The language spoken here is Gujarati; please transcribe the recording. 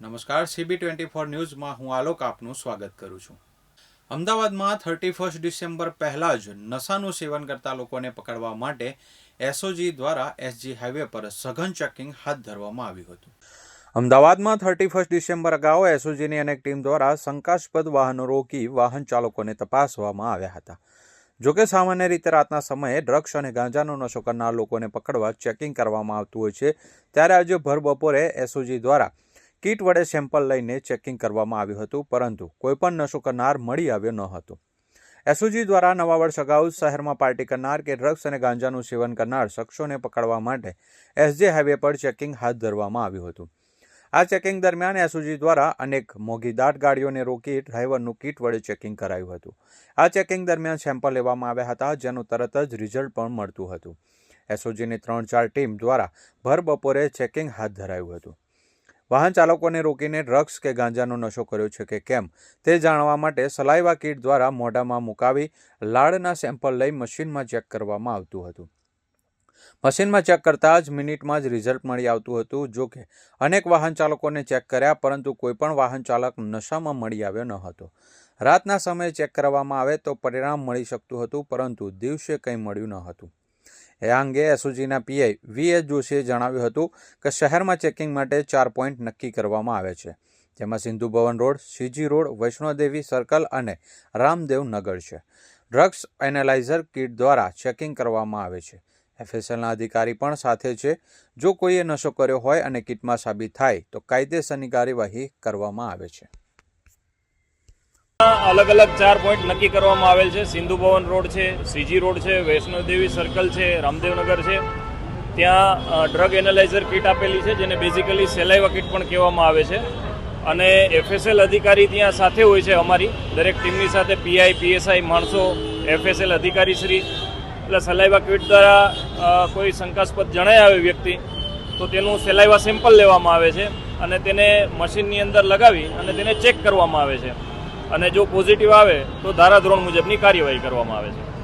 નમસ્કાર સીબી ટ્વેન્ટી ફોર ન્યૂઝમાં હું આલોક આપનું સ્વાગત કરું છું. અમદાવાદમાં થર્ટી ફર્સ્ટ ડિસેમ્બર પહેલાં જ નશાનું સેવન કરતા લોકોને પકડવા માટે એસઓજી દ્વારા એસજી હાઈવે પર સઘન ચેકિંગ હાથ ધરવામાં આવ્યું હતું. અમદાવાદમાં થર્ટી ફર્સ્ટ ડિસેમ્બર અગાઉ એસઓજીની અનેક ટીમ દ્વારા શંકાસ્પદ વાહનો રોકી વાહન ચાલકોને તપાસવામાં આવ્યા હતા. જોકે સામાન્ય રીતે રાતના સમયે ડ્રગ્સ અને ગાંજાનો નશો કરનાર લોકોને પકડવા ચેકિંગ કરવામાં આવતું હોય છે, ત્યારે આજે ભર બપોરે એસઓજી દ્વારા કીટ વડે સેમ્પલ લઈને ચેકિંગ કરવામાં આવ્યું હતું, પરંતુ કોઈપણ નશો કરનાર મળી આવ્યો ન હતો. એસઓજી દ્વારા નવા વર્ષ અગાઉ શહેરમાં પાર્ટી કરનાર કે ડ્રગ્સ અને ગાંજાનું સેવન કરનાર શખ્સોને પકડવા માટે એસજે હાઈવે પર ચેકિંગ હાથ ધરવામાં આવ્યું હતું. આ ચેકિંગ દરમિયાન એસઓજી દ્વારા અનેક મોંઘીદાટ ગાડીઓને રોકી ડ્રાઈવરનું કીટ વડે ચેકિંગ કરાયું હતું. આ ચેકિંગ દરમિયાન સેમ્પલ લેવામાં આવ્યા હતા, જેનું તરત જ રિઝલ્ટ પણ મળતું હતું. એસઓજીની ત્રણ ચાર ટીમ દ્વારા ભર બપોરે ચેકિંગ હાથ ધરાયું હતું. વાહન ચાલકોને રોકીને ડ્રગ્સ કે ગાંજાનો નશો કર્યો છે કે કેમ? તે જાણવા માટે સલાઈવા કીટ દ્વારા મોઢામાં મુકાવી લાળના સેમ્પલ લઈ મશીનમાં ચેક કરવામાં આવતું હતું. મશીનમાં ચેક કરતાં જ મિનિટમાં જ રિઝલ્ટ મળી આવતું હતું. જો કે, અનેક વાહન ચાલકોને ચેક કર્યા, પરંતુ કોઈપણ વાહન ચાલક નશામાં મળી આવ્યો ન હતો. રાતના સમયે ચેક કરવામાં આવે તો પરિણામ મળી શકતું હતું, પરંતુ દિવસે કંઈ મળ્યું ન હતું. એ અંગે એસઓજીના પીઆઈ વી એસ જોશીએ જણાવ્યું હતું કે શહેરમાં ચેકિંગ માટે ચાર પોઈન્ટ નક્કી કરવામાં આવે છે. જેમાં Sindhu Bhavan road CG road, Vaishnodevi circle અને રામદેવ નગર છે. ડ્રગ્સ એનાલાઇઝર કીટ દ્વારા ચેકિંગ કરવામાં આવે છે. એફએસએલના અધિકારી પણ સાથે છે. જો કોઈએ નશો કર્યો હોય અને કીટમાં સાબિત થાય તો કાયદેસરની કાર્યવાહી કરવામાં આવે છે. અલગ અલગ ચાર પોઈન્ટ નક્કી કરવામાં આવેલ છે. સિંધુ ભવન રોડ છે સીજી રોડ છે વૈષ્ણોદેવી સર્કલ છે, રામદેવનગર છે. ત્યાં ડ્રગ એનાલાઇઝર કિટ આપેલી છે, જેને બેઝિકલી સેલાઈવા કિટ પણ કહેવામાં આવે છે. અને એફએસએલ અધિકારી ત્યાં સાથે હોય છે અમારી. દરેક ટીમની સાથે પીઆઈ પીએસઆઈ માણસો એફએસએલ અધિકારી શ્રી એટલે સલાઈવા કિટ દ્વારા કોઈ શંકાસ્પદ જણાય આવે વ્યક્તિ, તો તેનું સેલાઈવા સેમ્પલ લેવામાં આવે છે અને તેને મશીનની અંદર લગાવી અને તેને ચેક કરવામાં આવે છે. અને જો પોઝિટિવ આવે તો ધારાધોરણ મુજબની કાર્યવાહી કરવામાં આવે છે.